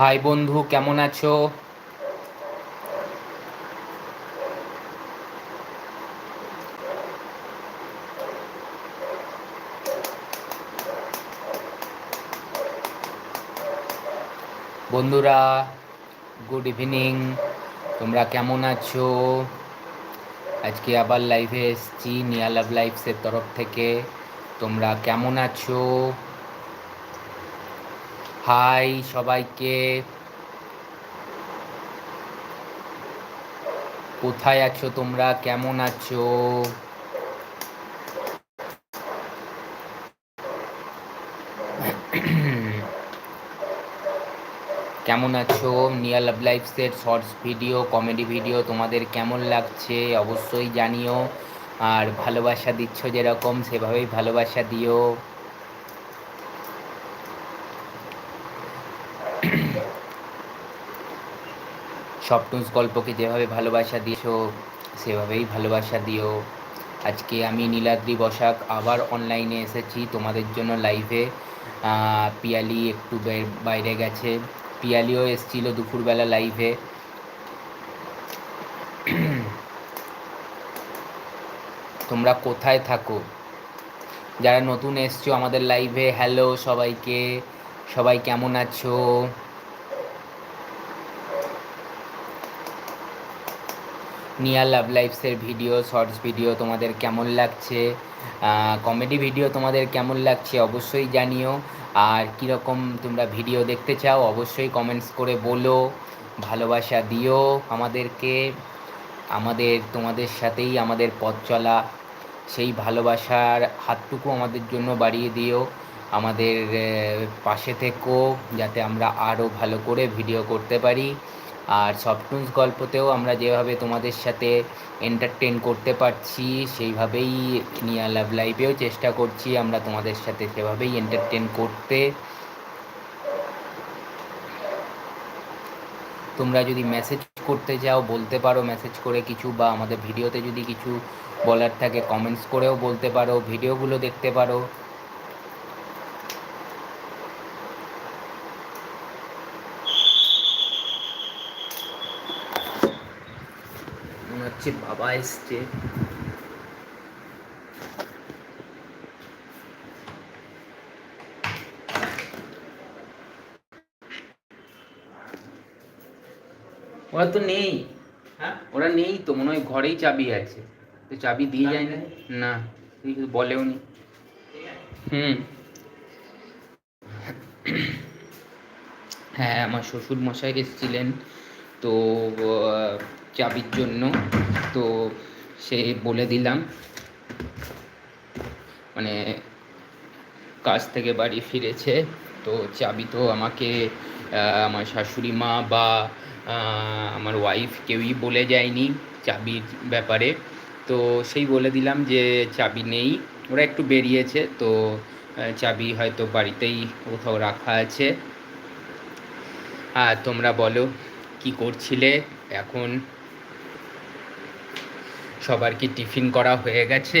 High বন্ধু, কেমন আছো? বন্ধুরা গুড ইভিনিং তোমরা কেমন আছো? আজকে আবার লাইভে এসেছি, নিয়া লাভ লাইফসের তরফ থেকে। তোমরা কেমন আছো? হাই, সবাইকে। কোথায় আছো তোমরা? কেমন আছো? কেমন আছো? নিয়া লাভ লাইফসের শর্টস ভিডিও, কমেডি ভিডিও তোমাদের কেমন লাগছে অবশ্যই জানিও। আর ভালোবাসা দিচ্ছ যেরকম, সেভাবেই ভালোবাসা দিও। স্বপ্নুস গল্পকে যেভাবে ভালোবাসা দিয়েছ, সেভাবেই ভালোবাসা দিও। আজকে আমি নীলাদ্রি বসাক আবার অনলাইনে এসেছি তোমাদের জন্য লাইভে পিয়ালি একটু বাইরে গেছে। পিয়ালিও এসছিল দুপুরবেলা লাইভে তোমরা কোথায় থাকো? যারা নতুন এসছো আমাদের লাইভে হ্যালো সবাইকে। সবাই কেমন আছো? নিয়া লাভ লাইফসের ভিডিও, শর্টস ভিডিও তোমাদের কেমন লাগছে? কমেডি ভিডিও তোমাদের কেমন লাগছে অবশ্যই জানিও। আর কীরকম তোমরা ভিডিও দেখতে চাও অবশ্যই কমেন্টস করে বলো, ভালোবাসা দিও আমাদেরকে। আমাদের, তোমাদের সাথেই আমাদের পথ চলা, সেই ভালোবাসার হাতটুকু আমাদের জন্য বাড়িয়ে দিও। আমাদের পাশে থেকো যাতে আমরা আরও ভালো করে ভিডিও করতে পারি। আর সফটুন্স গল্পতেও আমরা যেভাবে তোমাদের সাথে এন্টারটেন করতে পারছি, সেইভাবেই নিয়া লাভ লাইভেও চেষ্টা করছি আমরা তোমাদের সাথে সেভাবেই এন্টারটেন করতে। তোমরা যদি মেসেজ করতে চাও, বলতে পারো মেসেজ করে কিছু বা আমাদের ভিডিওতে যদি কিছু বলার থাকে কমেন্টস করেও বলতে পারো ভিডিওগুলো দেখতে পারো। হচ্ছে বাবা এসছে। ওরা তো নেই। হ্যাঁ? ওরা নেই তো মনে হয় ঘরেই চাবি আছে। তো চাবি দিয়ে যায় না না বলেও নি। হুম। হ্যাঁ আমার শ্বশুর মশাই এসেছিলেন। তো চাবির জন্য, তো সে বলে দিলাম। মানে কাজ থেকে বাড়ি ফিরেছে, তো চাবি তো আমাকে আমার শাশুড়ি মা বা আমার ওয়াইফ কেউই বলে যায়নি চাবির ব্যাপারে। তো সেই বলে দিলাম যে, চাবি নেই, ওরা একটু বেরিয়েছে, তো চাবি হয়তো বাড়িতেই কোথাও রাখা আছে। আর তোমরা বলো কি করছিলে? এখন সবার কি টিফিন করা হয়ে গেছে?